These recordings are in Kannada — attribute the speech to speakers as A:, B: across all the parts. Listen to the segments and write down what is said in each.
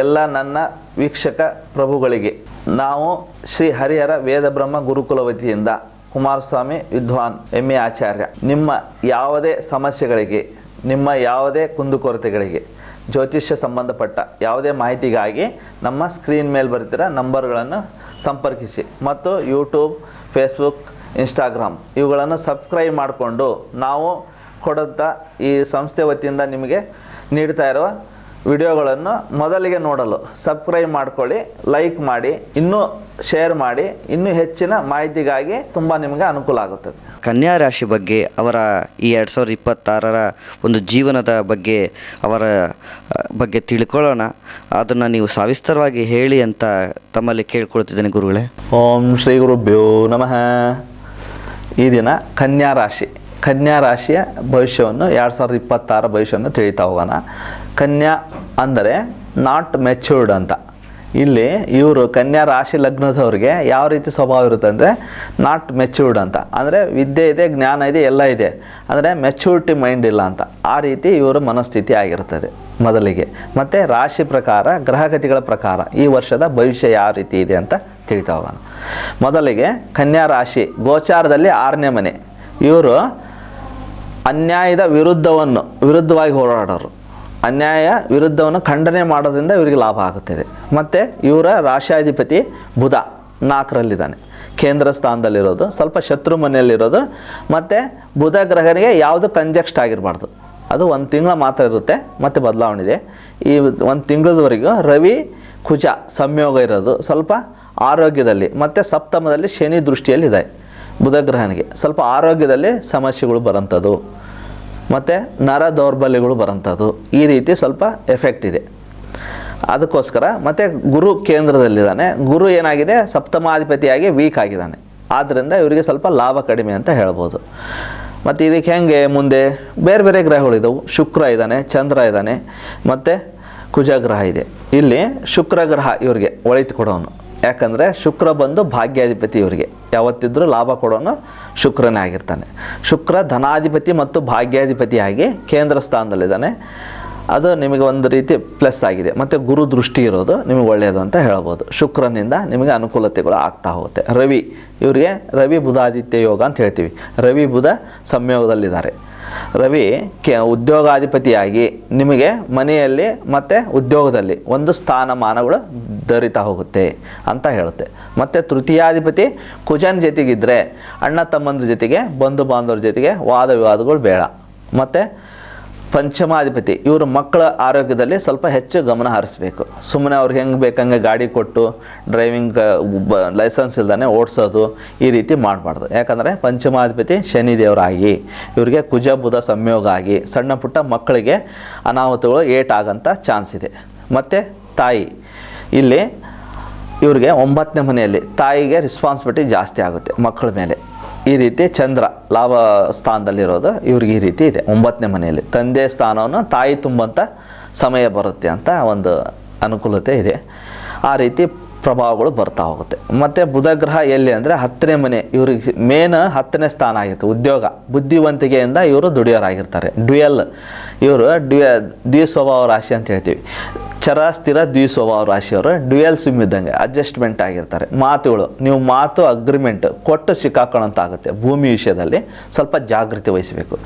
A: ಎಲ್ಲ ನನ್ನ ವೀಕ್ಷಕ ಪ್ರಭುಗಳಿಗೆ. ನಾವು ಶ್ರೀ ಹರಿಹರ ವೇದಬ್ರಹ್ಮ ಗುರುಕುಲ ವತಿಯಿಂದ ಕುಮಾರಸ್ವಾಮಿ ವಿದ್ವಾನ್ ಎಂ ಎ ಆಚಾರ್ಯ. ನಿಮ್ಮ ಯಾವುದೇ ಸಮಸ್ಯೆಗಳಿಗೆ, ನಿಮ್ಮ ಯಾವುದೇ ಕುಂದುಕೊರತೆಗಳಿಗೆ, ಜ್ಯೋತಿಷ್ಯ ಸಂಬಂಧಪಟ್ಟ ಯಾವುದೇ ಮಾಹಿತಿಗಾಗಿ ನಮ್ಮ ಸ್ಕ್ರೀನ್ ಮೇಲೆ ಬರ್ತಿರೋ ನಂಬರ್ಗಳನ್ನು ಸಂಪರ್ಕಿಸಿ. ಮತ್ತು ಯೂಟ್ಯೂಬ್, ಫೇಸ್ಬುಕ್, ಇನ್ಸ್ಟಾಗ್ರಾಮ್ ಇವುಗಳನ್ನು ಸಬ್ಸ್ಕ್ರೈಬ್ ಮಾಡಿಕೊಂಡು ನಾವು ಕೊಡುತ್ತಾ ಈ ಸಂಸ್ಥೆ ವತಿಯಿಂದ ನಿಮಗೆ ನೀಡ್ತಾ ಇರುವ ವಿಡಿಯೋಗಳನ್ನು ಮೊದಲಿಗೆ ನೋಡಲು ಸಬ್ಸ್ಕ್ರೈಬ್ ಮಾಡ್ಕೊಳ್ಳಿ ಲೈಕ್ ಮಾಡಿ ಇನ್ನೂ ಶೇರ್ ಮಾಡಿ ಇನ್ನೂ ಹೆಚ್ಚಿನ ಮಾಹಿತಿಗಾಗಿ ತುಂಬ ನಿಮಗೆ ಅನುಕೂಲ ಆಗುತ್ತದೆ.
B: ಕನ್ಯಾ ರಾಶಿ ಬಗ್ಗೆ ಅವರ ಈ ಎರಡು ಸಾವಿರದ ಇಪ್ಪತ್ತಾರರ ಒಂದು ಜೀವನದ ಬಗ್ಗೆ ಅವರ ಬಗ್ಗೆ ತಿಳ್ಕೊಳ್ಳೋಣ. ಅದನ್ನು ನೀವು ಸವಿಸ್ತರವಾಗಿ ಹೇಳಿ ಅಂತ ತಮ್ಮಲ್ಲಿ ಕೇಳ್ಕೊಳ್ತಿದ್ದೇನೆ ಗುರುಗಳೇ.
A: ಓಂ ಶ್ರೀ ಗುರುಭ್ಯೋ ನಮಃ. ಈ ದಿನ ಕನ್ಯಾ ರಾಶಿ ಕನ್ಯಾ ರಾಶಿಯ ಭವಿಷ್ಯವನ್ನು ಎರಡು ಸಾವಿರದ ಇಪ್ಪತ್ತಾರ ಭವಿಷ್ಯವನ್ನು ತಿಳಿತಾ ಹೋಗೋಣ. ಕನ್ಯಾ ಅಂದರೆ ನಾಟ್ ಮೆಚ್ಯೂರ್ಡ್ ಅಂತ. ಇಲ್ಲಿ ಇವರು ಕನ್ಯಾ ರಾಶಿ ಲಗ್ನದವ್ರಿಗೆ ಯಾವ ರೀತಿ ಸ್ವಭಾವ ಇರುತ್ತೆ ಅಂದರೆ ನಾಟ್ ಮೆಚ್ಯೂರ್ಡ್ ಅಂತ. ಅಂದರೆ ವಿದ್ಯೆ ಇದೆ, ಜ್ಞಾನ ಇದೆ, ಎಲ್ಲ ಇದೆ. ಅಂದರೆ ಮೆಚ್ಯೂರಿಟಿ ಮೈಂಡ್ ಇಲ್ಲ ಅಂತ. ಆ ರೀತಿ ಇವರ ಮನಸ್ಥಿತಿ ಆಗಿರ್ತದೆ ಮೊದಲಿಗೆ. ಮತ್ತು ರಾಶಿ ಪ್ರಕಾರ, ಗ್ರಹಗತಿಗಳ ಪ್ರಕಾರ ಈ ವರ್ಷದ ಭವಿಷ್ಯ ಯಾವ ರೀತಿ ಇದೆ ಅಂತ ತಿಳಿತಾ ಹೋಗೋಣ. ಮೊದಲಿಗೆ ಕನ್ಯಾ ರಾಶಿ, ಗೋಚಾರದಲ್ಲಿ ಆರನೇ ಮನೆ. ಇವರು ಅನ್ಯಾಯದ ವಿರುದ್ಧವನ್ನು, ವಿರುದ್ಧವಾಗಿ ಹೋರಾಡೋರು. ಅನ್ಯಾಯ ವಿರುದ್ಧವನ್ನು ಖಂಡನೆ ಮಾಡೋದ್ರಿಂದ ಇವರಿಗೆ ಲಾಭ ಆಗುತ್ತದೆ. ಮತ್ತು ಇವರ ರಾಶಾಧಿಪತಿ ಬುಧ ನಾಲ್ಕರಲ್ಲಿದ್ದಾನೆ. ಕೇಂದ್ರ ಸ್ಥಾನದಲ್ಲಿರೋದು, ಸ್ವಲ್ಪ ಶತ್ರು ಮನೆಯಲ್ಲಿರೋದು, ಮತ್ತು ಬುಧ ಗ್ರಹನಿಗೆ ಯಾವುದು ಕಂಜೆಕ್ಸ್ಟ್ ಆಗಿರಬಾರ್ದು. ಅದು ಒಂದು ತಿಂಗಳ ಮಾತ್ರ ಇರುತ್ತೆ, ಮತ್ತು ಬದಲಾವಣೆ ಇದೆ. ಈ ಒಂದು ತಿಂಗಳದವರೆಗೂ ರವಿ ಕುಜ ಸಂಯೋಗ ಇರೋದು, ಸ್ವಲ್ಪ ಆರೋಗ್ಯದಲ್ಲಿ, ಮತ್ತು ಸಪ್ತಮದಲ್ಲಿ ಶನಿ ದೃಷ್ಟಿಯಲ್ಲಿದೆ ಬುಧ ಗ್ರಹನಿಗೆ. ಸ್ವಲ್ಪ ಆರೋಗ್ಯದಲ್ಲಿ ಸಮಸ್ಯೆಗಳು ಬರೋಂಥದ್ದು ಮತ್ತು ನರ ದೌರ್ಬಲ್ಯಗಳು ಬರೋಂಥದ್ದು ಈ ರೀತಿ ಸ್ವಲ್ಪ ಎಫೆಕ್ಟ್ ಇದೆ. ಅದಕ್ಕೋಸ್ಕರ ಮತ್ತು ಗುರು ಕೇಂದ್ರದಲ್ಲಿದ್ದಾನೆ. ಗುರು ಏನಾಗಿದೆ? ಸಪ್ತಮಾಧಿಪತಿಯಾಗಿ ವೀಕ್ ಆಗಿದ್ದಾನೆ. ಆದ್ದರಿಂದ ಇವರಿಗೆ ಸ್ವಲ್ಪ ಲಾಭ ಕಡಿಮೆ ಅಂತ ಹೇಳ್ಬೋದು. ಮತ್ತು ಇದಕ್ಕೆ ಹೆಂಗೆ ಮುಂದೆ? ಬೇರೆ ಬೇರೆ ಗ್ರಹಗಳಿದ್ದವು ಶುಕ್ರ ಇದ್ದಾನೆ, ಚಂದ್ರ ಇದ್ದಾನೆ, ಮತ್ತು ಕುಜಗ್ರಹ ಇದೆ. ಇಲ್ಲಿ ಶುಕ್ರ ಗ್ರಹ ಇವರಿಗೆ ಒಳಿತು ಕೊಡೋನು. ಯಾಕಂದರೆ ಶುಕ್ರ ಬಂದು ಭಾಗ್ಯಾಧಿಪತಿ ಇವರಿಗೆ ಯಾವತ್ತಿದ್ರೂ ಲಾಭ ಕೊಡೋನು ಶುಕ್ರನೇ ಆಗಿರ್ತಾನೆ. ಶುಕ್ರ ಧನಾಧಿಪತಿ ಮತ್ತು ಭಾಗ್ಯಾಧಿಪತಿಯಾಗಿ ಕೇಂದ್ರ ಸ್ಥಾನದಲ್ಲಿದ್ದಾನೆ. ಅದು ನಿಮಗೆ ಒಂದು ರೀತಿ ಪ್ಲಸ್ ಆಗಿದೆ. ಮತ್ತು ಗುರು ದೃಷ್ಟಿ ಇರೋದು ನಿಮಗೆ ಒಳ್ಳೆಯದು ಅಂತ ಹೇಳ್ಬೋದು. ಶುಕ್ರನಿಂದ ನಿಮಗೆ ಅನುಕೂಲತೆಗಳು ಆಗ್ತಾ ಹೋಗುತ್ತೆ. ರವಿ, ಇವರಿಗೆ ರವಿ ಬುಧಾದಿತ್ಯ ಯೋಗ ಅಂತ ಹೇಳ್ತೀವಿ. ರವಿ ಬುಧ ಸಂಯೋಗದಲ್ಲಿದ್ದಾರೆ. ರವಿ ಕೆ ಉದ್ಯೋಗಾಧಿಪತಿಯಾಗಿ ನಿಮಗೆ ಮನೆಯಲ್ಲಿ ಮತ್ತು ಉದ್ಯೋಗದಲ್ಲಿ ಒಂದು ಸ್ಥಾನಮಾನಗಳು ದೊರೀತಾ ಹೋಗುತ್ತೆ ಅಂತ ಹೇಳುತ್ತೆ. ಮತ್ತು ತೃತೀಯಾಧಿಪತಿ ಕುಜನ್ ಜೊತೆಗಿದ್ದರೆ ಅಣ್ಣ ತಮ್ಮಂದ್ರ ಜೊತೆಗೆ, ಬಂಧು ಬಾಂಧವ್ರ ಜೊತೆಗೆ ವಾದ ವಿವಾದಗಳು ಬೇಡ. ಮತ್ತು ಪಂಚಮಾಧಿಪತಿ, ಇವರು ಮಕ್ಕಳ ಆರೋಗ್ಯದಲ್ಲಿ ಸ್ವಲ್ಪ ಹೆಚ್ಚು ಗಮನ ಹರಿಸ್ಬೇಕು. ಸುಮ್ಮನೆ ಅವ್ರಿಗೆ ಹೆಂಗೆ ಬೇಕಂಗೆ ಗಾಡಿ ಕೊಟ್ಟು ಡ್ರೈವಿಂಗ್ ಲೈಸೆನ್ಸ್ ಇಲ್ದಾನೆ ಓಡಿಸೋದು ಈ ರೀತಿ ಮಾಡಬಾರ್ದು. ಯಾಕಂದರೆ ಪಂಚಮಾಧಿಪತಿ ಶನಿ ದೇವರಾಗಿ ಇವರಿಗೆ ಕುಜ, ಬುಧ ಸಂಯೋಗ ಆಗಿ, ಸಣ್ಣ ಪುಟ್ಟ ಮಕ್ಕಳಿಗೆ ಅನಾಹುತಗಳು ಏಟಾಗಂಥ ಚಾನ್ಸ್ ಇದೆ. ಮತ್ತು ತಾಯಿ, ಇಲ್ಲಿ ಇವ್ರಿಗೆ ಒಂಬತ್ತನೇ ಮನೆಯಲ್ಲಿ ತಾಯಿಗೆ ರೆಸ್ಪಾನ್ಸಿಬಿಲಿಟಿ ಜಾಸ್ತಿ ಆಗುತ್ತೆ ಮಕ್ಕಳ ಮೇಲೆ. ಈ ರೀತಿ ಚಂದ್ರ ಲಾಭ ಸ್ಥಾನದಲ್ಲಿರೋದು ಇವ್ರಿಗೆ ಈ ರೀತಿ ಇದೆ. ಒಂಬತ್ತನೇ ಮನೆಯಲ್ಲಿ. ತಂದೆ ಸ್ಥಾನವನ್ನು ತಾಯಿ ತುಂಬಂಥ ಸಮಯ ಬರುತ್ತೆ ಅಂತ ಒಂದು ಅನುಕೂಲತೆ ಇದೆ. ಆ ರೀತಿ ಪ್ರಭಾವಗಳು ಬರ್ತಾ ಹೋಗುತ್ತೆ. ಮತ್ತು ಬುಧ ಗ್ರಹ ಎಲ್ಲಿ ಅಂದರೆ ಹತ್ತನೇ ಮನೆ ಇವ್ರಿಗೆ ಮೇನ್ ಹತ್ತನೇ ಸ್ಥಾನ ಆಗಿರುತ್ತೆ. ಉದ್ಯೋಗ. ಬುದ್ಧಿವಂತಿಕೆಯಿಂದ ಇವರು ದುಡಿಯೋರಾಗಿರ್ತಾರೆ. ಡ್ಯುಯಲ್ ಇವರು ಡ್ಯುಯ ದ್ವಿ ಸ್ವಭಾವ ರಾಶಿ ಅಂತ ಹೇಳ್ತೀವಿ. ಚರ ಸ್ಥಿರ ದ್ವಿ ಸ್ವಭಾವ ರಾಶಿಯವರು ಡ್ಯುಯಲ್ ಸಿಮ್ ಇದ್ದಂಗೆ ಅಡ್ಜಸ್ಟ್ಮೆಂಟ್ ಆಗಿರ್ತಾರೆ. ಮಾತುಗಳು, ನೀವು ಮಾತು ಅಗ್ರಿಮೆಂಟ್ ಕೊಟ್ಟು ಸಿಕ್ಕಾಕೊಳ್ಳೋಂತ ಆಗುತ್ತೆ ಭೂಮಿ ವಿಷಯದಲ್ಲಿ. ಸ್ವಲ್ಪ ಜಾಗೃತಿ ವಹಿಸಬೇಕು.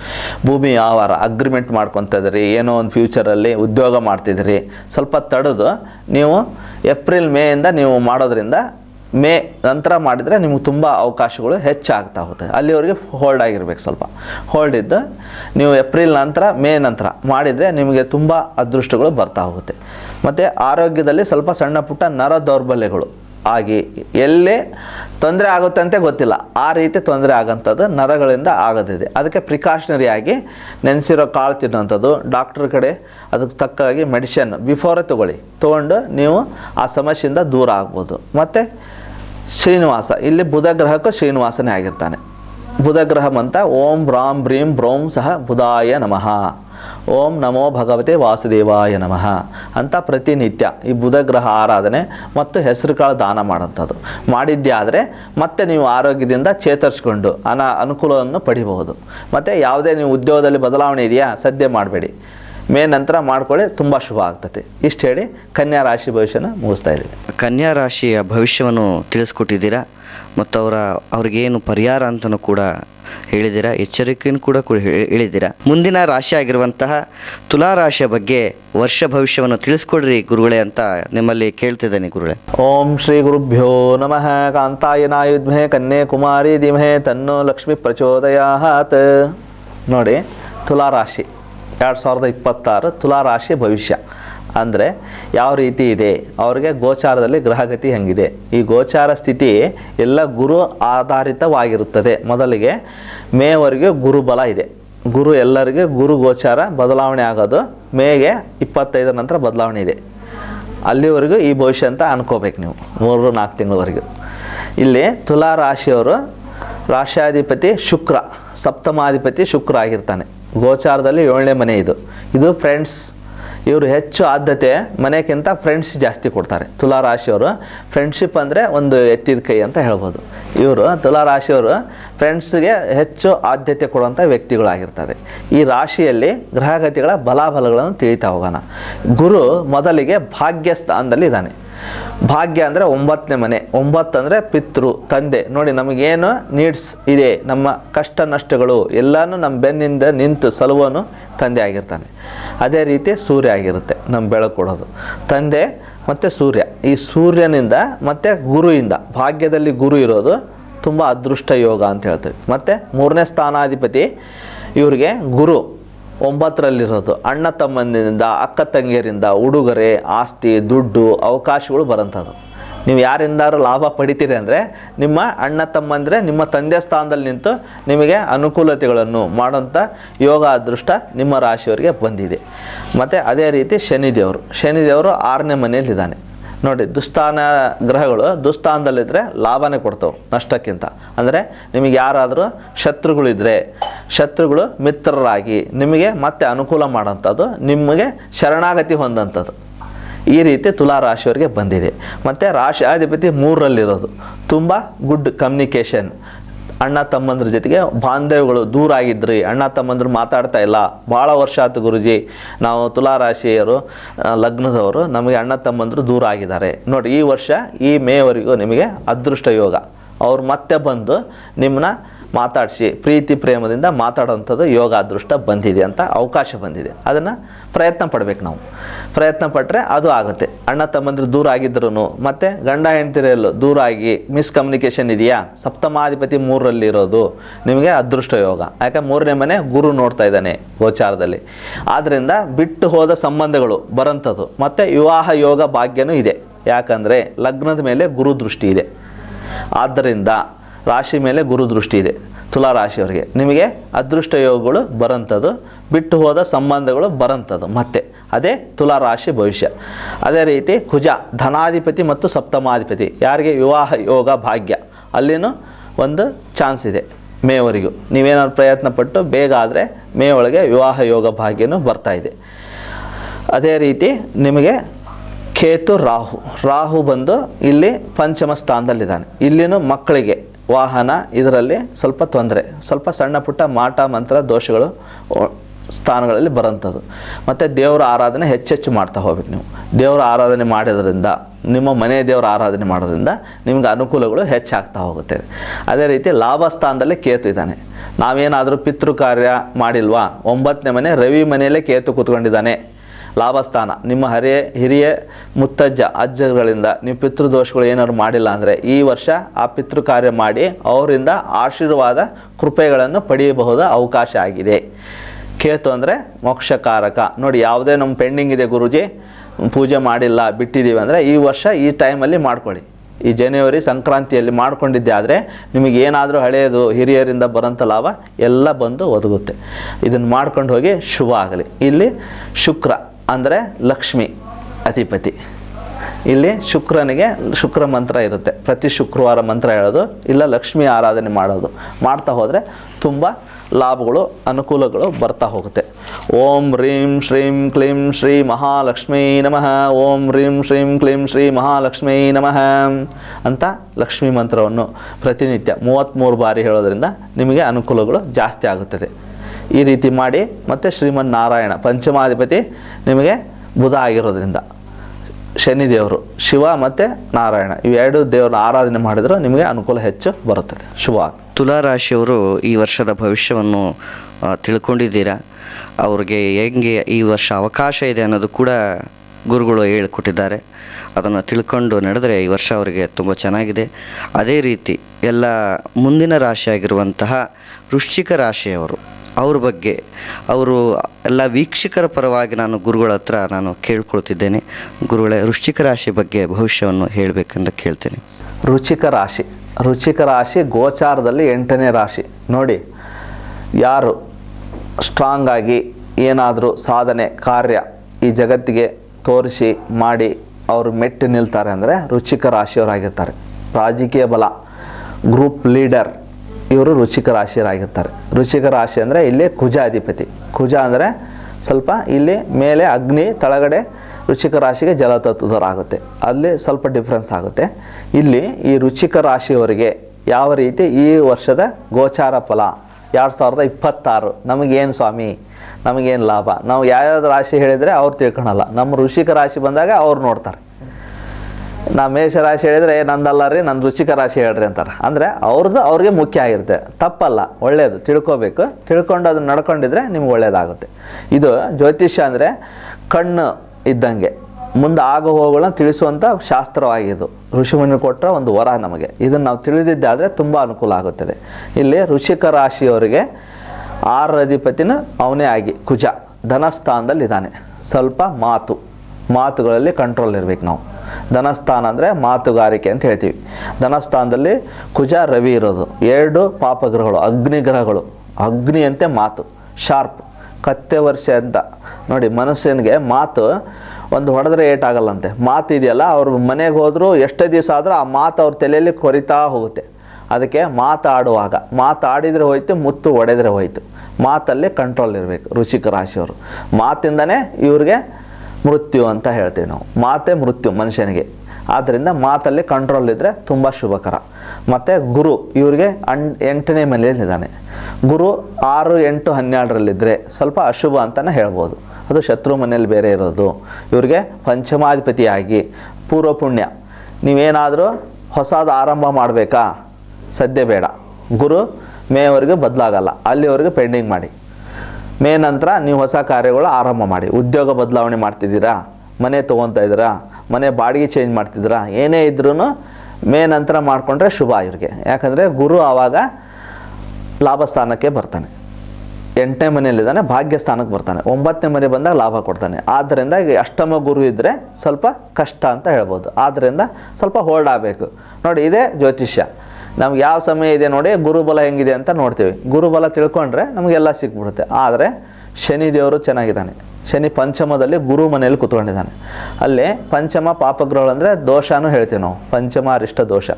A: ಭೂಮಿ ವ್ಯವಹಾರ ಅಗ್ರಿಮೆಂಟ್ ಮಾಡ್ಕೊತ ಇದ್ದೀರಿ ಏನೋ ಒಂದು ಫ್ಯೂಚರಲ್ಲಿ ಉದ್ಯೋಗ ಮಾಡ್ತಿದ್ರಿ ಸ್ವಲ್ಪ ತಡೆದು ನೀವು ಏಪ್ರಿಲ್ ಮೇಯಿಂದ ನೀವು ಮಾಡೋದ್ರಿಂದ ಮೇ ನಂತರ ಮಾಡಿದರೆ ನಿಮ್ಗೆ ತುಂಬ ಅವಕಾಶಗಳು ಹೆಚ್ಚಾಗ್ತಾ ಹೋಗುತ್ತೆ. ಅಲ್ಲಿವರೆಗೆ ಹೋಲ್ಡ್ ಆಗಿರ್ಬೇಕು ಸ್ವಲ್ಪ. ಹೋಲ್ಡ್ ಇದ್ದು ನೀವು ಏಪ್ರಿಲ್ ನಂತರ ಮೇ ನಂತರ ಮಾಡಿದರೆ ನಿಮಗೆ ತುಂಬ ಅದೃಷ್ಟಗಳು ಬರ್ತಾ ಹೋಗುತ್ತೆ. ಮತ್ತು ಆರೋಗ್ಯದಲ್ಲಿ ಸ್ವಲ್ಪ ಸಣ್ಣ ಪುಟ್ಟ ನರ ದೌರ್ಬಲ್ಯಗಳು. ಆಗಿ ಎಲ್ಲಿ ತೊಂದರೆ ಆಗುತ್ತೆ ಅಂತ ಗೊತ್ತಿಲ್ಲ. ಆ ರೀತಿ ತೊಂದರೆ ಆಗೋಂಥದ್ದು ನರಗಳಿಂದ ಆಗೋದಿದೆ. ಅದಕ್ಕೆ ಪ್ರಿಕಾಷನರಿ ಆಗಿ ನೆನೆಸಿರೋ ಕಾಳು ತಿನ್ನುವಂಥದ್ದು ಡಾಕ್ಟ್ರ್ ಕಡೆ ಅದಕ್ಕೆ ತಕ್ಕಾಗಿ ಮೆಡಿಷನ್ ಬಿಫೋರೇ ತೊಗೊಳ್ಳಿ. ತೊಗೊಂಡು ನೀವು ಆ ಸಮಸ್ಯೆಯಿಂದ ದೂರ ಆಗ್ಬೋದು. ಮತ್ತು ಶ್ರೀನಿವಾಸ, ಇಲ್ಲಿ ಬುಧ ಗ್ರಹಕ್ಕೂ ಶ್ರೀನಿವಾಸನೇ ಆಗಿರ್ತಾನೆ. ಬುಧ ಅಂತ ಓಂ ಬ್ರಾಂ ಬ್ರೀಂ ಬ್ರೋಂ ಸಹ ಬುಧಾಯ ನಮಃ. ಓಂ ನಮೋ ಭಗವತೆ ವಾಸುದೇವಾಯ ನಮಃ ಅಂತ ಪ್ರತಿನಿತ್ಯ ಈ ಬುಧ ಗ್ರಹ ಆರಾಧನೆ ಮತ್ತು ಹೆಸರು ಕಾಳು ದಾನ ಮಾಡೋಂಥದ್ದು ಮಾಡಿದ್ದೇ ಆದರೆ ಮತ್ತೆ ನೀವು ಆರೋಗ್ಯದಿಂದ ಚೇತರಿಸ್ಕೊಂಡು ಅನ ಅನುಕೂಲವನ್ನು ಪಡಿಬಹುದು. ಮತ್ತು ಯಾವುದೇ ನೀವು ಉದ್ಯೋಗದಲ್ಲಿ ಬದಲಾವಣೆ ಇದೆಯಾ? ಸದ್ಯ ಮಾಡಬೇಡಿ. ಮೇ ನಂತರ ಮಾಡ್ಕೊಳ್ಳಿ ತುಂಬ ಶುಭ ಆಗ್ತದೆ. ಇಷ್ಟು ಹೇಳಿ ಕನ್ಯಾ ರಾಶಿ ಭವಿಷ್ಯನ ಮುಗಿಸ್ತಾ ಇದ್ದೀವಿ
B: ಕನ್ಯಾ ರಾಶಿಯ ಭವಿಷ್ಯವನ್ನು ತಿಳಿಸ್ಕೊಟ್ಟಿದ್ದೀರಾ? ಮತ್ತು ಅವರ ಅವ್ರಿಗೇನು ಪರಿಹಾರ ಅಂತಲೂ ಕೂಡ ಹೇಳಿದ್ದೀರಾ? ಎಚ್ಚರಿಕೆಯನ್ನು ಕೂಡ ಹೇಳಿದ್ದೀರಾ? ಮುಂದಿನ ರಾಶಿ ಆಗಿರುವಂತಹ ತುಲಾ ರಾಶಿಯ ಬಗ್ಗೆ ವರ್ಷ ಭವಿಷ್ಯವನ್ನು ತಿಳಿಸ್ಕೊಡ್ರಿ ಗುರುಗಳೇ ಅಂತ ನಿಮ್ಮಲ್ಲಿ ಕೇಳ್ತಿದ್ದೇನೆ ಗುರುಗಳೇ.
A: ಓಂ ಶ್ರೀ ಗುರುಭ್ಯೋ ನಮಃ. ಕಾಂತಾಯ ನಾಯುಧ್ಮೆ ಕನ್ಯೆ ಕುಮಾರಿ ಧಿಮಹೆ ತನ್ನೋ ಲಕ್ಷ್ಮಿ ಪ್ರಚೋದಯಾತ್. ನೋಡಿ ತುಲಾರಾಶಿ ಎರಡು ಸಾವಿರದ ಇಪ್ಪತ್ತಾರು ತುಲಾರಾಶಿ ಭವಿಷ್ಯ. ಅಂದರೆ ಯಾವ ರೀತಿ ಇದೆ? ಅವರಿಗೆ ಗೋಚಾರದಲ್ಲಿ ಗ್ರಹಗತಿ ಹೆಂಗಿದೆ? ಈ ಗೋಚಾರ ಸ್ಥಿತಿ ಎಲ್ಲ ಗುರು ಆಧಾರಿತವಾಗಿರುತ್ತದೆ. ಮೊದಲಿಗೆ ಮೇವರೆಗೆ ಗುರುಬಲ ಇದೆ. ಗುರು ಎಲ್ಲರಿಗೆ ಗುರು ಗೋಚಾರ ಬದಲಾವಣೆ ಆಗೋದು ಮೇಗೆ ಇಪ್ಪತ್ತೈದರ ನಂತರ ಬದಲಾವಣೆ ಇದೆ. ಅಲ್ಲಿವರೆಗೂ ಈ ಭವಿಷ್ಯ ಅಂತ ಅನ್ಕೋಬೇಕು ನೀವು. ಮೂರು ನಾಲ್ಕು ತಿಂಗಳವರೆಗೂ. ಇಲ್ಲಿ ತುಲಾ ರಾಶಿಯವರು ರಾಶಾಧಿಪತಿ ಶುಕ್ರ, ಸಪ್ತಮಾಧಿಪತಿ ಶುಕ್ರ ಆಗಿರ್ತಾನೆ. ಗೋಚಾರದಲ್ಲಿ ಏಳನೇ ಮನೆ ಇದು. ಇದು ಫ್ರೆಂಡ್ಸ್ ಇವರು ಹೆಚ್ಚು ಆದ್ಯತೆ ಮನೆಗಿಂತ ಫ್ರೆಂಡ್ಸ್ ಜಾಸ್ತಿ ಕೊಡ್ತಾರೆ. ತುಲಾ ರಾಶಿಯವರು ಫ್ರೆಂಡ್ಶಿಪ್ ಅಂದರೆ ಒಂದು ಎತ್ತಿದ ಕೈ ಅಂತ ಹೇಳ್ಬೋದು. ಇವರು ತುಲಾ ರಾಶಿಯವರು ಫ್ರೆಂಡ್ಸ್ಗೆ ಹೆಚ್ಚು ಆದ್ಯತೆ ಕೊಡುವಂಥ ವ್ಯಕ್ತಿಗಳಾಗಿರ್ತಾರೆ. ಈ ರಾಶಿಯಲ್ಲಿ ಗ್ರಹಗತಿಗಳ ಬಲಾಬಲಗಳನ್ನು ತಿಳಿತಾ ಹೋಗೋಣ. ಗುರು ಮೊದಲಿಗೆ ಭಾಗ್ಯ ಸ್ಥಾನದಲ್ಲಿ ಇದ್ದಾನೆ. ಭಾಗ್ಯ ಅಂದರೆ ಒಂಬತ್ತನೇ ಮನೆ. ಒಂಬತ್ತು ಅಂದರೆ ಪಿತೃ, ತಂದೆ. ನೋಡಿ, ನಮಗೇನು ನೀಡ್ಸ್ ಇದೆ? ನಮ್ಮ ಕಷ್ಟ ನಷ್ಟಗಳು ಎಲ್ಲನೂ ನಮ್ಮ ಬೆನ್ನಿಂದ ನಿಂತು ಸಲುವನು ತಂದೆ ಆಗಿರ್ತಾನೆ. ಅದೇ ರೀತಿ ಸೂರ್ಯ ಆಗಿರುತ್ತೆ ನಮ್ಮ ಬೆಳಕು ಕೊಡೋದು. ತಂದೆ ಮತ್ತು ಸೂರ್ಯ. ಈ ಸೂರ್ಯನಿಂದ ಮತ್ತು ಗುರುವಿಂದ ಭಾಗ್ಯದಲ್ಲಿ ಗುರು ಇರೋದು ತುಂಬ ಅದೃಷ್ಟ ಯೋಗ ಅಂತ ಹೇಳ್ತೀವಿ. ಮತ್ತು ಮೂರನೇ ಸ್ಥಾನಾಧಿಪತಿ, ಇವರಿಗೆ ಗುರು. ಒಂಬತ್ತರಲ್ಲಿರೋದು. ಅಣ್ಣ ತಮ್ಮಂದಿನಿಂದ ಅಕ್ಕ ತಂಗಿಯರಿಂದ ಉಡುಗೊರೆ, ಆಸ್ತಿ, ದುಡ್ಡು, ಅವಕಾಶಗಳು ಬರೋಂಥದ್ದು. ನೀವು ಯಾರಿಂದಾದ್ರೂ ಲಾಭ ಪಡಿತೀರಿ ಅಂದರೆ ನಿಮ್ಮ ಅಣ್ಣ ತಮ್ಮಂದರೆ ನಿಮ್ಮ ತಂದೆ ಸ್ಥಾನದಲ್ಲಿ ನಿಂತು ನಿಮಗೆ ಅನುಕೂಲತೆಗಳನ್ನು ಮಾಡೋಂಥ ಯೋಗ ಅದೃಷ್ಟ ನಿಮ್ಮ ರಾಶಿಯವರಿಗೆ ಬಂದಿದೆ. ಮತ್ತು ಅದೇ ರೀತಿ ಶನಿದೇವರು. ಶನಿದೇವರು ಆರನೇ ಮನೆಯಲ್ಲಿದ್ದಾನೆ. ನೋಡಿ ದುಸ್ಥಾನ ಗ್ರಹಗಳು ದುಸ್ಥಾನದಲ್ಲಿದ್ದರೆ ಲಾಭನೇ ಕೊಡ್ತವೆ, ನಷ್ಟಕ್ಕಿಂತ. ಅಂದರೆ ನಿಮಗೆ ಯಾರಾದರೂ ಶತ್ರುಗಳಿದ್ದರೆ ಶತ್ರುಗಳು ಮಿತ್ರರಾಗಿ ನಿಮಗೆ ಮತ್ತೆ ಅನುಕೂಲ ಮಾಡೋಂಥದ್ದು ನಿಮಗೆ ಶರಣಾಗತಿ ಹೊಂದಂಥದ್ದು. ಈ ರೀತಿ ತುಲಾ ರಾಶಿಯವರಿಗೆ ಬಂದಿದೆ. ಮತ್ತು ರಾಶಿಯಾಧಿಪತಿ ಮೂರರಲ್ಲಿರೋದು. ತುಂಬ ಗುಡ್ ಕಮ್ಯುನಿಕೇಷನ್ ಅಣ್ಣ ತಮ್ಮಂದ್ರ ಜೊತೆಗೆ ಬಾಂಧವ್ಯಗಳು ದೂರ ಆಗಿದ್ರಿ. ಅಣ್ಣ ತಮ್ಮಂದ್ರು ಮಾತಾಡ್ತಾ ಇಲ್ಲ. ಭಾಳ ವರ್ಷ ಆಯ್ತು ಗುರುಜಿ. ನಾವು ತುಲಾರಾಶಿಯರು ಲಗ್ನದವರು ನಮಗೆ ಅಣ್ಣ ತಮ್ಮಂದ್ರು ದೂರ ಆಗಿದ್ದಾರೆ. ನೋಡಿ, ಈ ವರ್ಷ ಈ ಮೇವರೆಗೂ ನಿಮಗೆ ಅದೃಷ್ಟ ಯೋಗ. ಅವ್ರು ಮತ್ತೆ ಬಂದು ನಿಮ್ಮನ್ನ ಮಾತಾಡಿಸಿ, ಪ್ರೀತಿ, ಪ್ರೇಮದಿಂದ ಮಾತಾಡೋಂಥದ್ದು ಯೋಗ ಅದೃಷ್ಟ ಬಂದಿದೆ ಅಂತ ಅವಕಾಶ ಬಂದಿದೆ. ಅದನ್ನು ಪ್ರಯತ್ನ ಪಡ್ಬೇಕು ನಾವು. ಪ್ರಯತ್ನ ಪಟ್ಟರೆ ಅದು ಆಗುತ್ತೆ. ಅಣ್ಣ ತಮ್ಮಂದಿರು ದೂರ ಆಗಿದ್ರು ಮತ್ತು ಗಂಡ ಹೆಂಡ್ತಿರಲ್ಲೂ ದೂರ ಆಗಿ ಮಿಸ್ಕಮ್ಯುನಿಕೇಷನ್ ಇದೆಯಾ? ಸಪ್ತಮಾಧಿಪತಿ ಮೂರರಲ್ಲಿರೋದು ನಿಮಗೆ ಅದೃಷ್ಟ ಯೋಗ. ಯಾಕೆ ಮೂರನೇ ಮನೆ ಗುರು ನೋಡ್ತಾ ಇದ್ದಾನೆ ಗೋಚಾರದಲ್ಲಿ. ಆದ್ದರಿಂದ ಬಿಟ್ಟು ಹೋದ ಸಂಬಂಧಗಳು ಬರೋಂಥದ್ದು. ಮತ್ತು ವಿವಾಹ ಯೋಗ ಭಾಗ್ಯನೂ ಇದೆ. ಯಾಕಂದರೆ ಲಗ್ನದ ಮೇಲೆ ಗುರು ದೃಷ್ಟಿ ಇದೆ. ಆದ್ದರಿಂದ ರಾಶಿ ಮೇಲೆ ಗುರು ದೃಷ್ಟಿ ಇದೆ, ತುಲಾ ರಾಶಿಯವರಿಗೆ. ನಿಮಗೆ ಅದೃಷ್ಟ ಯೋಗಗಳು ಬರೋಂಥದ್ದು ಬಿಟ್ಟು ಹೋದ ಸಂಬಂಧಗಳು ಬರೋಂಥದ್ದು ಮತ್ತೆ ಅದೇ ತುಲಾ ರಾಶಿ ಭವಿಷ್ಯ. ಅದೇ ರೀತಿ ಕುಜ, ಧನಾಧಿಪತಿ ಮತ್ತು ಸಪ್ತಮಾಧಿಪತಿ, ಯಾರಿಗೆ ವಿವಾಹ ಯೋಗ ಭಾಗ್ಯ, ಅಲ್ಲಿನೂ ಒಂದು ಚಾನ್ಸ್ ಇದೆ ಮೇವರೆಗೂ. ನೀವೇನಾದ್ರು ಪ್ರಯತ್ನ ಪಟ್ಟು ಬೇಗ ಆದರೆ ಮೇ ಒಳಗೆ ವಿವಾಹ ಯೋಗ ಭಾಗ್ಯನೂ ಬರ್ತಾ ಇದೆ. ಅದೇ ರೀತಿ ನಿಮಗೆ ಕೇತು ರಾಹು ರಾಹು ಬಂದು ಇಲ್ಲಿ ಪಂಚಮ ಸ್ಥಾನದಲ್ಲಿದ್ದಾನೆ. ಇಲ್ಲಿನೂ ಮಕ್ಕಳಿಗೆ ವಾಹನ, ಇದರಲ್ಲಿ ಸ್ವಲ್ಪ ತೊಂದರೆ, ಸ್ವಲ್ಪ ಸಣ್ಣ ಪುಟ್ಟ ಮಾಟ, ಮಂತ್ರ, ದೋಷಗಳು ಸ್ಥಾನಗಳಲ್ಲಿ ಬರೋಂಥದ್ದು ಮತ್ತು ದೇವರ ಆರಾಧನೆ ಹೆಚ್ಚೆಚ್ಚು ಮಾಡ್ತಾ ಹೋಗ್ಬೇಕು ನೀವು. ದೇವರ ಆರಾಧನೆ ಮಾಡೋದ್ರಿಂದ, ನಿಮ್ಮ ಮನೆ ದೇವರ ಆರಾಧನೆ ಮಾಡೋದ್ರಿಂದ ನಿಮ್ಗೆ ಅನುಕೂಲಗಳು ಹೆಚ್ಚಾಗ್ತಾ ಹೋಗುತ್ತೆ. ಅದೇ ರೀತಿ ಲಾಭ ಸ್ಥಾನದಲ್ಲಿ ಕೇತು ಇದ್ದಾನೆ. ನಾವೇನಾದರೂ ಪಿತೃ ಕಾರ್ಯ ಮಾಡಿಲ್ವಾ? ಒಂಬತ್ತನೇ ಮನೆ ರವಿ ಮನೆಯಲ್ಲೇ ಕೇತು ಕೂತ್ಕೊಂಡಿದ್ದಾನೆ. ಲಾಭಸ್ಥಾನ. ನಿಮ್ಮ ಹರಿಯ ಹಿರಿಯ ಮುತ್ತಜ್ಜ ಅಜ್ಜಗಳಿಂದ ನೀವು ಪಿತೃದೋಷಗಳು ಏನಾದ್ರು ಮಾಡಿಲ್ಲ ಅಂದರೆ ಈ ವರ್ಷ ಆ ಪಿತೃ ಕಾರ್ಯ ಮಾಡಿ ಅವರಿಂದ ಆಶೀರ್ವಾದ ಕೃಪೆಗಳನ್ನು ಪಡೆಯಬಹುದ ಅವಕಾಶ ಆಗಿದೆ. ಕೇತು ಅಂದರೆ ಮೋಕ್ಷಕಾರಕ. ನೋಡಿ, ಯಾವುದೇ ನಮ್ಮ ಪೆಂಡಿಂಗ್ ಇದೆ ಗುರುಜಿ, ಪೂಜೆ ಮಾಡಿಲ್ಲ, ಬಿಟ್ಟಿದ್ದೀವಿ ಅಂದರೆ ಈ ವರ್ಷ ಈ ಟೈಮಲ್ಲಿ ಮಾಡ್ಕೊಳ್ಳಿ. ಈ ಜನವರಿ ಸಂಕ್ರಾಂತಿಯಲ್ಲಿ ಮಾಡ್ಕೊಂಡಿದ್ದೆ ಆದರೆ ನಿಮಗೆ ಏನಾದರೂ ಹಳೆಯದು, ಹಿರಿಯರಿಂದ ಬರೋಂಥ ಲಾಭ ಎಲ್ಲ ಬಂದು ಒದಗುತ್ತೆ. ಇದನ್ನು ಮಾಡ್ಕೊಂಡು ಹೋಗಿ ಶುಭ ಆಗಲಿ. ಇಲ್ಲಿ ಶುಕ್ರ. ಅಂದರೆ ಲಕ್ಷ್ಮಿ ಅಧಿಪತಿ. ಇಲ್ಲಿ ಶುಕ್ರನಿಗೆ ಶುಕ್ರ ಮಂತ್ರ ಇರುತ್ತೆ. ಪ್ರತಿ ಶುಕ್ರವಾರ ಮಂತ್ರ ಹೇಳೋದು, ಇಲ್ಲ ಲಕ್ಷ್ಮಿ ಆರಾಧನೆ ಮಾಡೋದು. ಮಾಡ್ತಾ ಹೋದರೆ ತುಂಬ ಲಾಭಗಳು, ಅನುಕೂಲಗಳು ಬರ್ತಾ ಹೋಗುತ್ತೆ. ಓಂ ಹ್ರೀಂ ಶ್ರೀಂ ಕ್ಲೀಂ ಶ್ರೀ ಮಹಾಲಕ್ಷ್ಮೀ ನಮಃ. ಓಂ ಹ್ರೀಂ ಶ್ರೀಂ ಕ್ಲೀಂ ಶ್ರೀ ಮಹಾಲಕ್ಷ್ಮೀ ನಮಃ ಅಂತ ಲಕ್ಷ್ಮೀ ಮಂತ್ರವನ್ನು ಪ್ರತಿನಿತ್ಯ ಮೂವತ್ತ್ಮೂರು ಬಾರಿ ಹೇಳೋದರಿಂದ ನಿಮಗೆ ಅನುಕೂಲಗಳು ಜಾಸ್ತಿ ಆಗುತ್ತದೆ. ಈ ರೀತಿ ಮಾಡಿ ಮತ್ತು ಶ್ರೀಮನ್ ನಾರಾಯಣ ಪಂಚಮಾಧಿಪತಿ ನಿಮಗೆ ಬುಧ ಆಗಿರೋದ್ರಿಂದ. ಶನಿ ದೇವರು, ಶಿವ ಮತ್ತು ನಾರಾಯಣ ಇವೆರಡು ದೇವರ ಆರಾಧನೆ ಮಾಡಿದ್ರೆ ನಿಮಗೆ ಅನುಕೂಲ ಹೆಚ್ಚು ಬರುತ್ತದೆ. ಶುಭ.
B: ತುಲಾ ರಾಶಿಯವರು ಈ ವರ್ಷದ ಭವಿಷ್ಯವನ್ನು ತಿಳ್ಕೊಂಡಿದ್ದೀರಾ? ಅವ್ರಿಗೆ ಹೆಂಗೆ ಈ ವರ್ಷ ಅವಕಾಶ ಇದೆ ಅನ್ನೋದು ಕೂಡ ಗುರುಗಳು ಹೇಳಿಕೊಟ್ಟಿದ್ದಾರೆ. ಅದನ್ನು ತಿಳ್ಕೊಂಡು ನಡೆದರೆ ಈ ವರ್ಷ ಅವರಿಗೆ ತುಂಬ ಚೆನ್ನಾಗಿದೆ. ಅದೇ ರೀತಿ ಎಲ್ಲ ಮುಂದಿನ ರಾಶಿಯಾಗಿರುವಂತಹ ವೃಶ್ಚಿಕ ರಾಶಿಯವರು ಅವ್ರ ಬಗ್ಗೆ. ಅವರು ಎಲ್ಲ ವೀಕ್ಷಕರ ಪರವಾಗಿ ನಾನು ಗುರುಗಳ ಹತ್ರ ನಾನು ಕೇಳ್ಕೊಳ್ತಿದ್ದೇನೆ. ಗುರುಗಳೇ ರುಚಿಕ ರಾಶಿ ಬಗ್ಗೆ ಭವಿಷ್ಯವನ್ನು ಹೇಳಬೇಕಂತ ಕೇಳ್ತೇನೆ.
A: ರುಚಿಕ ರಾಶಿ. ರುಚಿಕ ರಾಶಿ ಗೋಚಾರದಲ್ಲಿ ಎಂಟನೇ ರಾಶಿ. ನೋಡಿ, ಯಾರು ಸ್ಟ್ರಾಂಗ್ ಆಗಿ ಏನಾದರೂ ಸಾಧನೆ, ಕಾರ್ಯ ಈ ಜಗತ್ತಿಗೆ ತೋರಿಸಿ ಮಾಡಿ ಅವರು ಮೆಟ್ಟಿ ನಿಲ್ತಾರೆ ಅಂದರೆ ರುಚಿಕ ರಾಶಿಯವರಾಗಿರ್ತಾರೆ. ರಾಜಕೀಯ ಬಲ ಗ್ರೂಪ್ ಲೀಡರ್ ಇವರು ರುಚಿಕ ರಾಶಿಯರಾಗಿರ್ತಾರೆ. ರುಚಿಕ ರಾಶಿ ಅಂದರೆ ಇಲ್ಲಿ ಕುಜ ಅಧಿಪತಿ. ಕುಜ ಅಂದರೆ ಸ್ವಲ್ಪ ಇಲ್ಲಿ ಮೇಲೆ ಅಗ್ನಿ, ತಳಗಡೆ ರುಚಿಕ ರಾಶಿಗೆ ಜಲತತ್ವದವರಾಗುತ್ತೆ. ಅಲ್ಲಿ ಸ್ವಲ್ಪ ಡಿಫ್ರೆನ್ಸ್ ಆಗುತ್ತೆ. ಇಲ್ಲಿ ಈ ರುಚಿಕ ರಾಶಿಯವರಿಗೆ ಯಾವ ರೀತಿ ಈ ವರ್ಷದ ಗೋಚಾರ ಫಲ, ಎರಡು ಸಾವಿರದ ಇಪ್ಪತ್ತಾರು ನಮಗೇನು ಸ್ವಾಮಿ? ನಮಗೇನು ಲಾಭ? ನಾವು ಯಾವ್ಯಾವ ರಾಶಿ ಹೇಳಿದರೆ ಅವ್ರು ತಿಳ್ಕೊಳಲ್ಲ. ನಮ್ಮ ಋಷಿಕ ರಾಶಿ ಬಂದಾಗ ಅವ್ರು ನೋಡ್ತಾರೆ. ನಾ ಮೇಷ ರಾಶಿ ಹೇಳಿದರೆ ನಂದಲ್ಲ ರೀ ನನ್ನ ರುಚಿಕ ರಾಶಿ ಹೇಳ್ರಿ ಅಂತಾರೆ. ಅಂದರೆ ಅವ್ರದ್ದು ಅವ್ರಿಗೆ ಮುಖ್ಯ ಆಗಿರುತ್ತೆ. ತಪ್ಪಲ್ಲ ಒಳ್ಳೆಯದು ತಿಳ್ಕೊಬೇಕು. ತಿಳ್ಕೊಂಡು ಅದನ್ನ ನಡ್ಕೊಂಡಿದ್ರೆ ನಿಮ್ಗೆ ಒಳ್ಳೆಯದಾಗುತ್ತೆ ಇದು ಜ್ಯೋತಿಷ್ಯ ಅಂದರೆ ಕಣ್ಣು ಇದ್ದಂಗೆ. ಮುಂದೆ ಆಗೋ ಹೋಗೋಗಳನ್ನ ತಿಳಿಸುವಂಥ ಶಾಸ್ತ್ರವಾಗಿದ್ದು. ಋಷಿಮುನಿ ಕೊಟ್ಟರೆ ಒಂದು ವರ ನಮಗೆ. ಇದನ್ನು ನಾವು ತಿಳಿದಿದ್ದಾದರೆ ತುಂಬ ಅನುಕೂಲ ಆಗುತ್ತದೆ. ಇಲ್ಲಿ ಋಷಿಕ ರಾಶಿಯವರಿಗೆ ಆರ ಅಧಿಪತಿನ ಅವನೇ ಆಗಿ, ಕುಜ ಧನಸ್ಥಾನದಲ್ಲಿ ಇದ್ದಾನೆ ಸ್ವಲ್ಪ ಮಾತು. ಮಾತುಗಳಲ್ಲಿ ಕಂಟ್ರೋಲ್ ಇರಬೇಕು ನಾವು. ಧನಸ್ಥಾನ ಅಂದರೆ ಮಾತುಗಾರಿಕೆ ಅಂತ ಹೇಳ್ತೀವಿ. ಧನಸ್ಥಾನದಲ್ಲಿ ಕುಜ ರವಿ ಇರೋದು. ಎರಡು ಪಾಪಗ್ರಹಗಳು, ಅಗ್ನಿ ಗ್ರಹಗಳು. ಅಗ್ನಿಯಂತೆ ಮಾತು. ಶಾರ್ಪ್ ಕತ್ತೆ ವರ್ಷ ಅಂತ. ನೋಡಿ, ಮನುಷ್ಯನಿಗೆ ಮಾತು ಒಂದು ಹೊಡೆದ್ರೆ ಏಟಾಗಲ್ಲಂತೆ. ಮಾತು ಇದೆಯಲ್ಲ, ಅವ್ರ ಮನೆಗೆ ಹೋದರೂ ಎಷ್ಟೇ ದಿವಸ ಆದರೂ ಆ ಮಾತು ಅವ್ರ ತಲೆಯಲ್ಲಿ ಕೊರಿತಾ ಹೋಗುತ್ತೆ. ಅದಕ್ಕೆ ಮಾತಾಡುವಾಗ. ಮಾತಾಡಿದರೆ ಹೋಯ್ತು, ಮುತ್ತು ಹೊಡೆದ್ರೆ ಹೋಯ್ತು. ಮಾತಲ್ಲಿ ಕಂಟ್ರೋಲ್ ಇರಬೇಕು ರುಚಿಕ ರಾಶಿಯವರು. ಮಾತಿಂದನೇ ಇವ್ರಿಗೆ ಮೃತ್ಯು ಅಂತ ಹೇಳ್ತೀವಿ ನಾವು. ಮಾತೇ ಮೃತ್ಯು ಮನುಷ್ಯನಿಗೆ. ಆದ್ದರಿಂದ ಮಾತಲ್ಲಿ ಕಂಟ್ರೋಲ್ ಇದ್ದರೆ ತುಂಬ ಶುಭಕರ. ಮತ್ತು ಗುರು, ಇವರಿಗೆ ಅಣ್ ಎಂಟನೇ ಮನೆಯಲ್ಲಿದ್ದಾನೆ ಗುರು ಆರು, ಎಂಟು ಹನ್ನೆರಡರಲ್ಲಿದ್ದರೆ ಸ್ವಲ್ಪ ಅಶುಭ ಅಂತಲೇ ಹೇಳ್ಬೋದು. ಅದು ಶತ್ರು ಮನೆಯಲ್ಲಿ ಬೇರೆ ಇರೋದು. ಇವರಿಗೆ ಪಂಚಮಾಧಿಪತಿಯಾಗಿ ಪೂರ್ವ ಪುಣ್ಯ ನೀವೇನಾದರೂ ಹೊಸದು ಆರಂಭ ಮಾಡಬೇಕಾ? ಸದ್ಯ ಬೇಡ. ಗುರು ಮೇವರೆಗೆ ಬದಲಾಗಲ್ಲ. ಅಲ್ಲಿವರೆಗೆ ಪೆಂಡಿಂಗ್ ಮಾಡಿ. ಮೇ ನಂತರ ನೀವು ಹೊಸ ಕಾರ್ಯಗಳು ಆರಂಭ ಮಾಡಿ. ಉದ್ಯೋಗ ಬದಲಾವಣೆ ಮಾಡ್ತಿದ್ದೀರಾ? ಮನೆ ತೊಗೊತಾ ಇದ್ದೀರಾ? ಮನೆ ಬಾಡಿಗೆ ಚೇಂಜ್ ಮಾಡ್ತಿದ್ದೀರಾ? ಏನೇ ಇದ್ರೂ ಮೇ ನಂತರ ಮಾಡಿಕೊಂಡ್ರೆ ಶುಭ ಇವ್ರಿಗೆ. ಯಾಕಂದರೆ ಗುರು ಆವಾಗ ಲಾಭ ಸ್ಥಾನಕ್ಕೆ ಬರ್ತಾನೆ. ಎಂಟನೇ ಮನೆಯಲ್ಲಿದ್ದಾನೆ ಭಾಗ್ಯ ಸ್ಥಾನಕ್ಕೆ ಬರ್ತಾನೆ. ಒಂಬತ್ತನೇ ಮನೆ ಬಂದಾಗ ಲಾಭ ಕೊಡ್ತಾನೆ. ಆದ್ದರಿಂದ ಈಗ ಅಷ್ಟಮ ಗುರು ಇದ್ದರೆ ಸ್ವಲ್ಪ ಕಷ್ಟ ಅಂತ ಹೇಳ್ಬೋದು. ಆದ್ದರಿಂದ ಸ್ವಲ್ಪ ಹೋಲ್ಡ್ ಆಗಬೇಕು. ನೋಡಿ, ಇದೇ ಜ್ಯೋತಿಷ್ಯ. ನಮ್ಗೆ ಯಾವ ಸಮಯ ಇದೆ ನೋಡಿ, ಗುರುಬಲ ಹೆಂಗಿದೆ ಅಂತ ನೋಡ್ತೀವಿ. ಗುರುಬಲ ತಿಳ್ಕೊಂಡ್ರೆ ನಮಗೆಲ್ಲ ಸಿಕ್ಬಿಡುತ್ತೆ. ಆದರೆ ಶನಿ ದೇವರು ಚೆನ್ನಾಗಿದ್ದಾನೆ. ಶನಿ ಪಂಚಮದಲ್ಲಿ ಗುರು ಮನೆಯಲ್ಲಿ ಕುತ್ಕೊಂಡಿದ್ದಾನೆ. ಅಲ್ಲಿ ಪಂಚಮ ಪಾಪಗ್ರಹಗಳು ಅಂದರೆ ದೋಷನೂ ಹೇಳ್ತೀವಿ ನಾವು. ಪಂಚಮ, ಅರಿಷ್ಟ, ದೋಷ.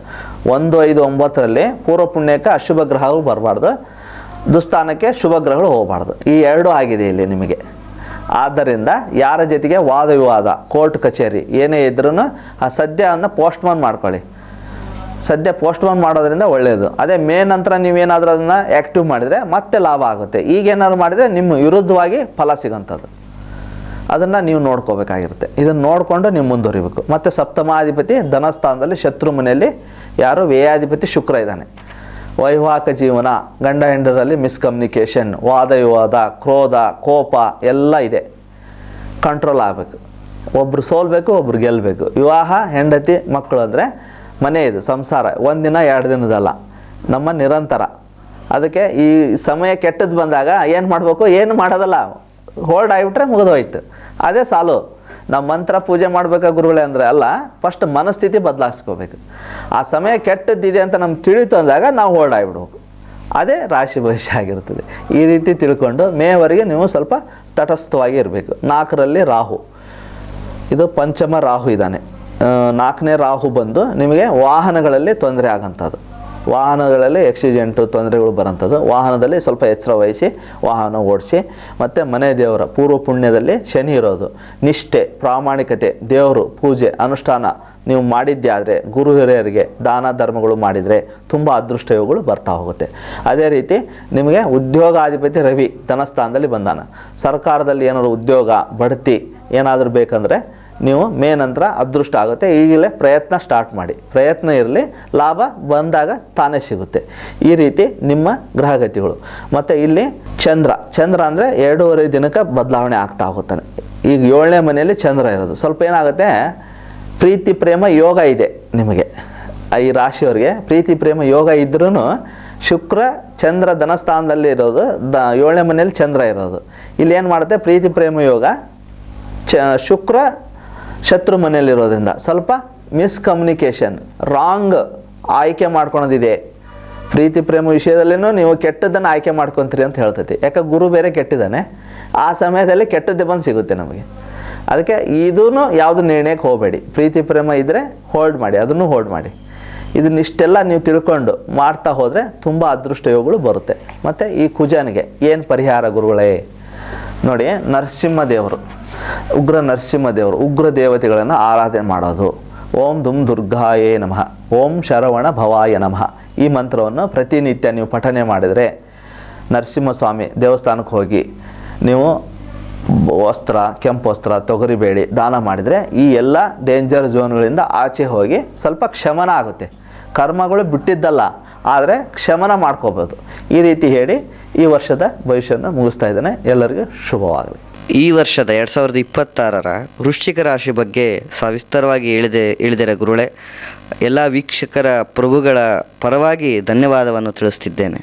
A: ಒಂದು, ಐದು, ಒಂಬತ್ತರಲ್ಲಿ ಪೂರ್ವ ಪುಣ್ಯಕ್ಕೆ ಅಶುಭ ಗ್ರಹಗಳು ಬರಬಾರ್ದು. ದುಸ್ಥಾನಕ್ಕೆ ಶುಭ ಗ್ರಹಗಳು ಹೋಗಬಾರ್ದು. ಈ ಎರಡು ಆಗಿದೆ ಇಲ್ಲಿ ನಿಮಗೆ. ಆದ್ದರಿಂದ ಯಾರ ಜೊತೆಗೆ ವಾದ ವಿವಾದ, ಕೋರ್ಟ್ ಕಚೇರಿ ಏನೇ ಇದ್ರೂ ಆ ಸದ್ಯವನ್ನು ಪೋಸ್ಟ್ಮಾನ್ ಮಾಡ್ಕೊಳ್ಳಿ. ಸದ್ಯ ಪೋಸ್ಟ್ಪೋನ್ ಮಾಡೋದ್ರಿಂದ ಒಳ್ಳೆಯದು ಅದೇ ಮೇ ನಂತರ ನೀವೇನಾದರೂ ಅದನ್ನು ಆ್ಯಕ್ಟಿವ್ ಮಾಡಿದರೆ ಮತ್ತೆ ಲಾಭ ಆಗುತ್ತೆ. ಈಗೇನಾದ್ರು ಮಾಡಿದರೆ ನಿಮ್ಮ ವಿರುದ್ಧವಾಗಿ ಫಲ ಸಿಗೋಂಥದ್ದು ಅದನ್ನು ನೀವು ನೋಡ್ಕೋಬೇಕಾಗಿರುತ್ತೆ. ಇದನ್ನು ನೋಡಿಕೊಂಡು ನೀವು ಮುಂದುವರಿಬೇಕು. ಮತ್ತು ಸಪ್ತಮಾಧಿಪತಿ ಧನಸ್ಥಾನದಲ್ಲಿ ಶತ್ರು ಮನೆಯಲ್ಲಿ ಯಾರು ವ್ಯಯಾಧಿಪತಿ ಶುಕ್ರ ಇದ್ದಾನೆ. ವೈವಾಹಿಕ ಜೀವನ, ಗಂಡ ಹೆಂಡರಲ್ಲಿ ಮಿಸ್ಕಮ್ಯುನಿಕೇಷನ್ ವಾದ ವಿವಾದ, ಕ್ರೋಧ, ಕೋಪ ಎಲ್ಲ ಇದೆ. ಕಂಟ್ರೋಲ್ ಆಗಬೇಕು. ಒಬ್ರು ಸೋಲ್ಬೇಕು, ಒಬ್ರು ಗೆಲ್ಲಬೇಕು ವಿವಾಹ, ಹೆಂಡತಿ, ಮಕ್ಕಳು ಅಂದರೆ ಮನೆ ಇದು, ಸಂಸಾರ. ದಿನ, ಎರಡು ದಿನದಲ್ಲ. ನಮ್ಮ ನಿರಂತರ. ಅದಕ್ಕೆ ಈ ಸಮಯ ಕೆಟ್ಟದ್ದು ಬಂದಾಗ ಏನು ಮಾಡಬೇಕು? ಏನು ಮಾಡೋದಲ್ಲ. ಹೋಲ್ಡ್ ಆಗಿಬಿಟ್ರೆ ಮುಗಿದೋಯ್ತು. ಅದೇ ಸಾಲು. ನಾವು ಮಂತ್ರ ಪೂಜೆ ಮಾಡಬೇಕಾ ಗುರುಗಳೇ ಅಂದರೆ ಅಲ್ಲ ಫಸ್ಟ್ ಮನಸ್ಥಿತಿ ಬದಲಾಯಿಸ್ಕೋಬೇಕು ಆ ಸಮಯ ಕೆಟ್ಟದ್ದಿದೆ ಅಂತ ನಮ್ಗೆ ತಿಳಿತು ಅಂದಾಗ ನಾವು ಹೋಲ್ಡ್ ಆಗಿಬಿಡ್ಬೇಕು. ಅದೇ ರಾಶಿ ಭವಿಷ್ಯ ಆಗಿರ್ತದೆ. ಈ ರೀತಿ ತಿಳ್ಕೊಂಡು ಮೇವರೆಗೆ ನೀವು ಸ್ವಲ್ಪ ತಟಸ್ಥವಾಗಿ ಇರಬೇಕು. ನಾಲ್ಕರಲ್ಲಿ ರಾಹು. ಇದು ಪಂಚಮ ರಾಹು ಇದ್ದಾನೆ. ನಾಲ್ಕನೇ ರಾಹು ಬಂದು ನಿಮಗೆ ವಾಹನಗಳಲ್ಲಿ ತೊಂದರೆ ಆಗೋಂಥದ್ದು. ವಾಹನಗಳಲ್ಲಿ ಆಕ್ಸಿಡೆಂಟು ತೊಂದರೆಗಳು ಬರೋಂಥದ್ದು. ವಾಹನದಲ್ಲಿ ಸ್ವಲ್ಪ ಎಚ್ಚರ ವಹಿಸಿ, ವಾಹನ ಓಡಿಸಿ, ಮತ್ತು ಮನೆ ದೇವರ, ಪೂರ್ವ ಪುಣ್ಯದಲ್ಲಿ ಶನಿ ಇರೋದು. ನಿಷ್ಠೆ, ಪ್ರಾಮಾಣಿಕತೆ, ದೇವರು, ಪೂಜೆ, ಅನುಷ್ಠಾನ ನೀವು ಮಾಡಿದ್ದೇ ಆದರೆ ಗುರು ಹಿರಿಯರಿಗೆ ದಾನ ಧರ್ಮಗಳು ಮಾಡಿದರೆ ತುಂಬ ಅದೃಷ್ಟಯೋಗಗಳು ಬರ್ತಾ ಹೋಗುತ್ತೆ. ಅದೇ ರೀತಿ ನಿಮಗೆ ಉದ್ಯೋಗಾಧಿಪತಿ ರವಿ ಧನಸ್ಥಾನದಲ್ಲಿ ಬಂದಾನ. ಸರ್ಕಾರದಲ್ಲಿ ಏನಾದರೂ ಉದ್ಯೋಗ, ಬಡ್ತಿ ಏನಾದರೂ ಬೇಕಂದರೆ ನೀವು ಮೇ ನಂತರ ಅದೃಷ್ಟ ಆಗುತ್ತೆ. ಈಗಲೇ ಪ್ರಯತ್ನ ಸ್ಟಾರ್ಟ್ ಮಾಡಿ. ಪ್ರಯತ್ನ ಇರಲಿ, ಲಾಭ ಬಂದಾಗ ತಾನೇ ಸಿಗುತ್ತೆ. ಈ ರೀತಿ ನಿಮ್ಮ ಗ್ರಹಗತಿಗಳು. ಮತ್ತು ಇಲ್ಲಿ ಚಂದ್ರ. ಚಂದ್ರ ಅಂದರೆ ಎರಡೂವರೆ ದಿನಕ್ಕೆ ಬದಲಾವಣೆ ಆಗ್ತಾ ಹೋಗ್ತಾನೆ. ಈಗ ಏಳನೇ ಮನೆಯಲ್ಲಿ ಚಂದ್ರ ಇರೋದು. ಸ್ವಲ್ಪ ಏನಾಗುತ್ತೆ? ಪ್ರೀತಿ, ಪ್ರೇಮ, ಯೋಗ ಇದೆ ನಿಮಗೆ. ಈ ರಾಶಿಯವರಿಗೆ ಪ್ರೀತಿ, ಪ್ರೇಮ, ಯೋಗ ಇದ್ರೂ ಶುಕ್ರ, ಚಂದ್ರ ಧನಸ್ಥಾನದಲ್ಲಿ ಇರೋದು. ದ ಏಳನೇ ಮನೆಯಲ್ಲಿ ಚಂದ್ರ ಇರೋದು. ಇಲ್ಲಿ ಏನು ಮಾಡುತ್ತೆ? ಪ್ರೀತಿ, ಪ್ರೇಮ, ಯೋಗ. ಚ, ಶುಕ್ರ ಶತ್ರು ಮನೆಯಲ್ಲಿರೋದ್ರಿಂದ ಸ್ವಲ್ಪ ಮಿಸ್ಕಮ್ಯುನಿಕೇಷನ್, ರಾಂಗ್ ಆಯ್ಕೆ ಮಾಡ್ಕೊಳೋದಿದೆ. ಪ್ರೀತಿ, ಪ್ರೇಮ ವಿಷಯದಲ್ಲಿನೂ ನೀವು ಕೆಟ್ಟದ್ದನ್ನು ಆಯ್ಕೆ ಮಾಡ್ಕೊತೀರಿ ಅಂತ ಹೇಳ್ತೈತಿ. ಯಾಕೆ ಗುರು ಬೇರೆ ಕೆಟ್ಟಿದ್ದಾನೆ. ಆ ಸಮಯದಲ್ಲಿ ಕೆಟ್ಟದ್ದೇ ಬಂದು ಸಿಗುತ್ತೆ ನಮಗೆ. ಅದಕ್ಕೆ ಇದೂ ಯಾವುದು ನಿರ್ಣಯಕ್ಕೆ ಹೋಗಬೇಡಿ. ಪ್ರೀತಿ, ಪ್ರೇಮ ಇದ್ದರೆ ಹೋಲ್ಡ್ ಮಾಡಿ, ಅದನ್ನು ಹೋಲ್ಡ್ ಮಾಡಿ. ಇದನ್ನಿಷ್ಟೆಲ್ಲ ನೀವು ತಿಳ್ಕೊಂಡು ಮಾಡ್ತಾ ಹೋದರೆ ತುಂಬ ಅದೃಷ್ಟ ಯೋಗಗಳು ಬರುತ್ತೆ. ಮತ್ತು ಈ ಕುಜನಿಗೆ ಏನು ಪರಿಹಾರ ಗುರುಗಳೇ? ನೋಡಿ ನರಸಿಂಹ ದೇವರು ಉಗ್ರ ನರಸಿಂಹ ದೇವರು ಉಗ್ರ ದೇವತೆಗಳನ್ನು ಆರಾಧನೆ ಮಾಡೋದು. ಓಂ ದುಮ್ ದುರ್ಗಾಯೇ ನಮಃ, ಓಂ ಶರವಣ ಭವಾಯ ನಮಃ. ಈ ಮಂತ್ರವನ್ನು ಪ್ರತಿನಿತ್ಯ ನೀವು ಪಠನೆ ಮಾಡಿದರೆ ನರಸಿಂಹಸ್ವಾಮಿ ದೇವಸ್ಥಾನಕ್ಕೆ ಹೋಗಿ ನೀವು ವಸ್ತ್ರ, ಕೆಂಪು ವಸ್ತ್ರ ತೊಗರಿಬೇಡಿ ದಾನ ಮಾಡಿದರೆ ಈ ಎಲ್ಲ ಡೇಂಜರ್ ಝೋನ್ಗಳಿಂದ ಆಚೆ ಹೋಗಿ ಸ್ವಲ್ಪ ಕ್ಷಮನ ಆಗುತ್ತೆ. ಕರ್ಮಗಳು ಬಿಟ್ಟಿದ್ದಲ್ಲ ಆದರೆ ಕ್ಷಮನ ಮಾಡ್ಕೋಬೋದು. ಈ ರೀತಿ ಹೇಳಿ ಈ ವರ್ಷದ ಭವಿಷ್ಯವನ್ನು ಮುಗಿಸ್ತಾ ಇದ್ದಾನೆ. ಎಲ್ಲರಿಗೂ ಶುಭವಾಗಲಿ.
B: ಈ ವರ್ಷದ ಎರಡು ಸಾವಿರದ ಇಪ್ಪತ್ತಾರರ ವೃಶ್ಚಿಕ ರಾಶಿ ಬಗ್ಗೆ ಸವಿಸ್ತರವಾಗಿ ಹೇಳಿದೆ ಇಳಿದಿರೋ ಗುರುಳೆ ಎಲ್ಲ ವೀಕ್ಷಕರ ಪ್ರಭುಗಳ ಪರವಾಗಿ ಧನ್ಯವಾದವನ್ನು ತಿಳಿಸ್ತಿದ್ದೇನೆ.